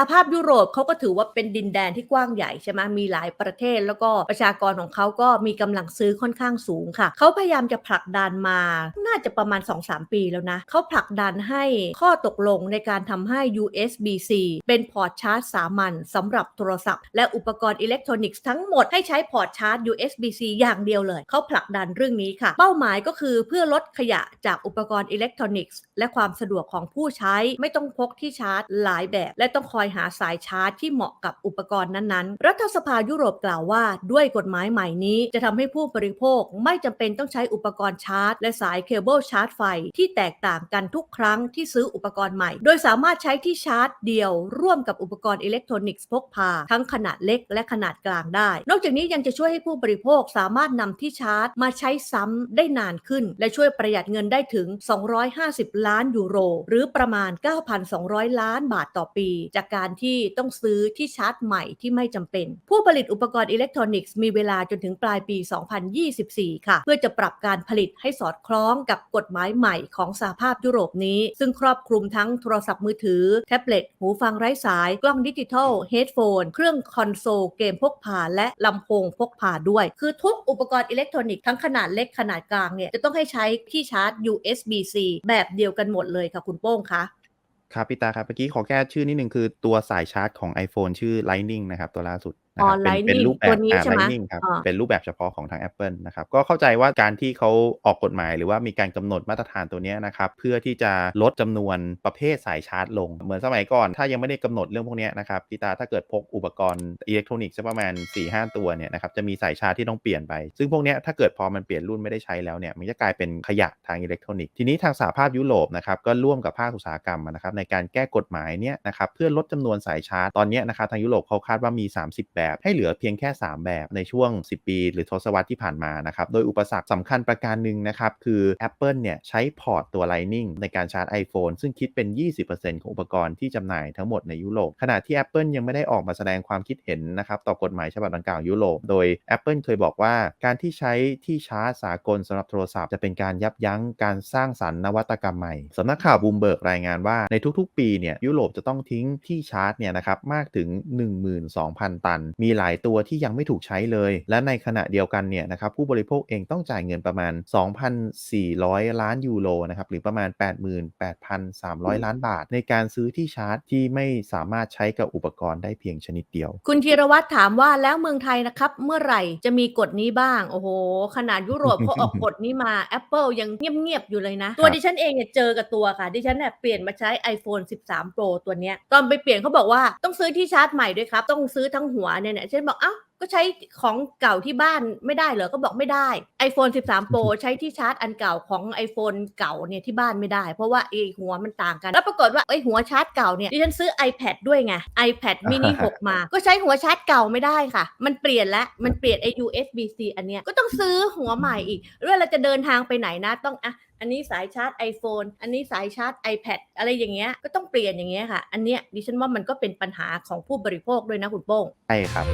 หภาพยุโรปเขาก็ถือว่าเป็นดินแดนที่กว้างใหญ่ใช่ไหมมีหลายประเทศแล้วก็ประชากรของเขาก็มีกำลังซื้อค่อนข้างสูงค่ะ เขาพยายามจะผลักดันมา น่าจะประมาณ 2-3 ปีแล้วนะ เขาผลักดันให้ข้อตกลงในการทำให้ USB-C เป็นพอร์ตชาร์จสามัญสำหรับโทรศัพท์ และอุปกรณ์อิเล็กทรอนิกส์ทั้งหมดให้ใช้พอร์ตชาร์จ USB-C อย่างเดียวเลย เขาผลักดันเรื่องนี้ค่ะ เป้าหมายก็คือเพื่อลดขยะจากอุปกรณ์อิเล็กทรอนิกส์และความสะดวกของผู้ใช้ไม่ต้องพกที่ชาร์จหลายแบบ และต้องคอยหาสายชาร์จที่เหมาะกับอุปกรณ์นั้นๆ รัฐสภายุโรปกล่าวว่า ด้วยกฎหมายใหม่นี้ จะทำให้ผู้บริโภคไม่จำเป็นต้องใช้อุปกรณ์ชาร์จ และสายเคเบิลชาร์จไฟที่แตกต่างกันทุกครั้งที่ซื้ออุปกรณ์ใหม่ โดยสามารถใช้ที่ชาร์จเดียว ร่วมกับอุปกรณ์อิเล็กทรอนิกส์พกพา ทั้งขนาดเล็กและขนาดกลางได้ นอกจากนี้ยังจะช่วยให้ผู้บริโภคสามารถนำที่ชาร์จ มาใช้ซ้ำได้นานขึ้น และช่วยประหยัดเงินได้ถึง 250 ล้านยูโร หรือประมาณ 9,200 ล้านบาทต่อปี จากการที่ต้องซื้อที่ชาร์จใหม่ที่ไม่จำเป็น ผู้ผลิตอุปกรณ์อิเล็กทรอนิกส์มีเวลาจนถึงปลายปี 2024 ค่ะ เพื่อจะปรับการผลิตให้สอดคล้องกับกฎหมายใหม่ของสหภาพยุโรปนี้ ซึ่งครอบคลุมทั้งโทรศัพท์มือถือ แท็บเล็ต หูฟังไร้สาย กล้องดิจิทัลเฮดโฟน เครื่องคอนโซล เกมพกพา และลำโพงพกพาด้วย คือทุกอุปกรณ์อิเล็กทรอนิกส์ทั้งขนาดเล็กขนาดกลางเนี่ยจะต้องให้ใช้ที่ชาร์จ USB-C แบบเดียวกันหมดเลยค่ะคุณโป้งคะ ครับพี่ตาครับเมื่อกี้ขอแก้ชื่อนิดหนึ่งคือตัวสายชาร์จของ iPhone ชื่อ Lightning นะครับ ตัวล่าสุด นะอ๋อครับเป็นเป็น Lightning รูปแบตัวบนี้อ่าใช่ไหม Lightning ครับอ่าเป็นรูปแบบเฉพาะของทาง Apple นะครับก็เข้าใจว่าการที่เขาออกกฎหมาย หรือว่ามีการกำหนดมาตรฐานตัวเนี้ยนะครับเพื่อที่จะลดจำนวนประเภทสายชาร์จลง เหมือนสมัยก่อน ถ้ายังไม่ได้กำหนดเรื่องพวกเนี้ยนะครับพี่ตาถ้าเกิดพกอุปกรณ์อิเล็กทรอนิกส์สักประมาณ 4-5 ตัวเนี่ยนะครับจะมีสายชาร์จที่ต้องเปลี่ยนไป ซึ่งพวกเนี้ยถ้าเกิดพอมันเปลี่ยนรุ่นไม่ได้ใช้แล้วเนี่ยมันจะกลายเป็นขยะทางอิเล็กทรอนิกส์ทีนี้ทางสหภาพยุโรปนะครับก็ร่วมกับภาคอุตสาหกรรมนะครับในการแก้กฎหมายเนี่ยนะครับเพื่อลดจำนวนสายชาร์จตอนเนี้ยนะครับทางยุโรปเขาคาดว่ามี 30แบบให้เหลือเพียงแค่ 3 แบบในช่วง 10 ปี หรือทศวรรษที่ผ่านมานะครับโดยอุปสรรคสำคัญประการหนึ่งนะครับคือ Apple เนี่ยใช้พอร์ตตัว Lightning ในการชาร์จ iPhone ซึ่งคิดเป็น 20%ของอุปกรณ์ที่จำหน่ายทั้งหมดในยุโรปขณะที่ Apple ยังไม่ได้ออกมาแสดงความคิดเห็นนะครับต่อกฎหมายฉบับดังกล่าวยุโรปโดย Apple เคยบอกว่าการที่ใช้ที่ชาร์จสากลสำหรับโทรศัพท์จะเป็นการยับยั้งการสร้างสรรค์นวัตกรรมใหม่สำนักข่าวบูมเบิร์กรายงานว่าในทุกๆ ปีเนี่ยยุโรปจะต้องทิ้งที่ชาร์จเนี่ยนะครับมากถึง 12,000 ตันมีหลายตัวที่ยังไม่ถูกใช้เลย และในขณะเดียวกันเนี่ยนะครับผู้บริโภคเองต้องจ่ายเงินประมาณ 2,400 ล้านยูโรนะครับหรือประมาณ 88,300 ล้านบาท ในการซื้อที่ชาร์จที่ไม่สามารถใช้กับอุปกรณ์ได้เพียงชนิดเดียว คุณธีรวัตรถามว่าแล้วเมืองไทยนะครับ เมื่อไหร่จะมีกฎนี้บ้าง โอ้โห ขนาดยุโรปเขาออกกฎนี้มา Apple ยังเงียบๆอยู่เลยนะ ตัวดิฉันเองเนี่ยเจอกับตัวค่ะ ดิฉันเนี่ยเปลี่ยนมาใช้ iPhone 13 Pro ตัวเนี้ยตอนไปเปลี่ยนเขาบอกว่าต้องซื้อที่ชาร์จใหม่ด้วยครับ ต้องซื้อทั้งหัวเนี่ยเนี่ยฉันบอกเอ้าก็ใช้ของเก่าที่บ้านไม่ได้เหรอก็บอกไม่ได้ iPhone 13 Pro ใช้ที่ชาร์จอันเก่าของ iPhone เก่าเนี่ยที่บ้านไม่ได้ เพราะว่าไอหัวมันต่างกัน แล้วปรากฏว่าไอหัวชาร์จเก่าเนี่ยดิฉันซื้อ iPad ด้วยไง iPad mini 6 มา ก็ใช้หัวชาร์จเก่าไม่ได้ค่ะ มันเปลี่ยนแล้วมันเปลี่ยนไอ USB-C อันเนี้ยก็ต้องซื้อหัวใหม่อีกเวลาจะเดินทางไปไหนนะต้องอะ อันนี้สายชาร์จ iPhone อันนี้สายชาร์จ iPad อะไรอย่างเงี้ยก็ต้องเปลี่ยนอย่างเงี้ยค่ะ อันเนี้ยดิฉันว่ามันก็เป็นปัญหาของผู้บริโภคด้วยนะคุณโป้งใช่ครับ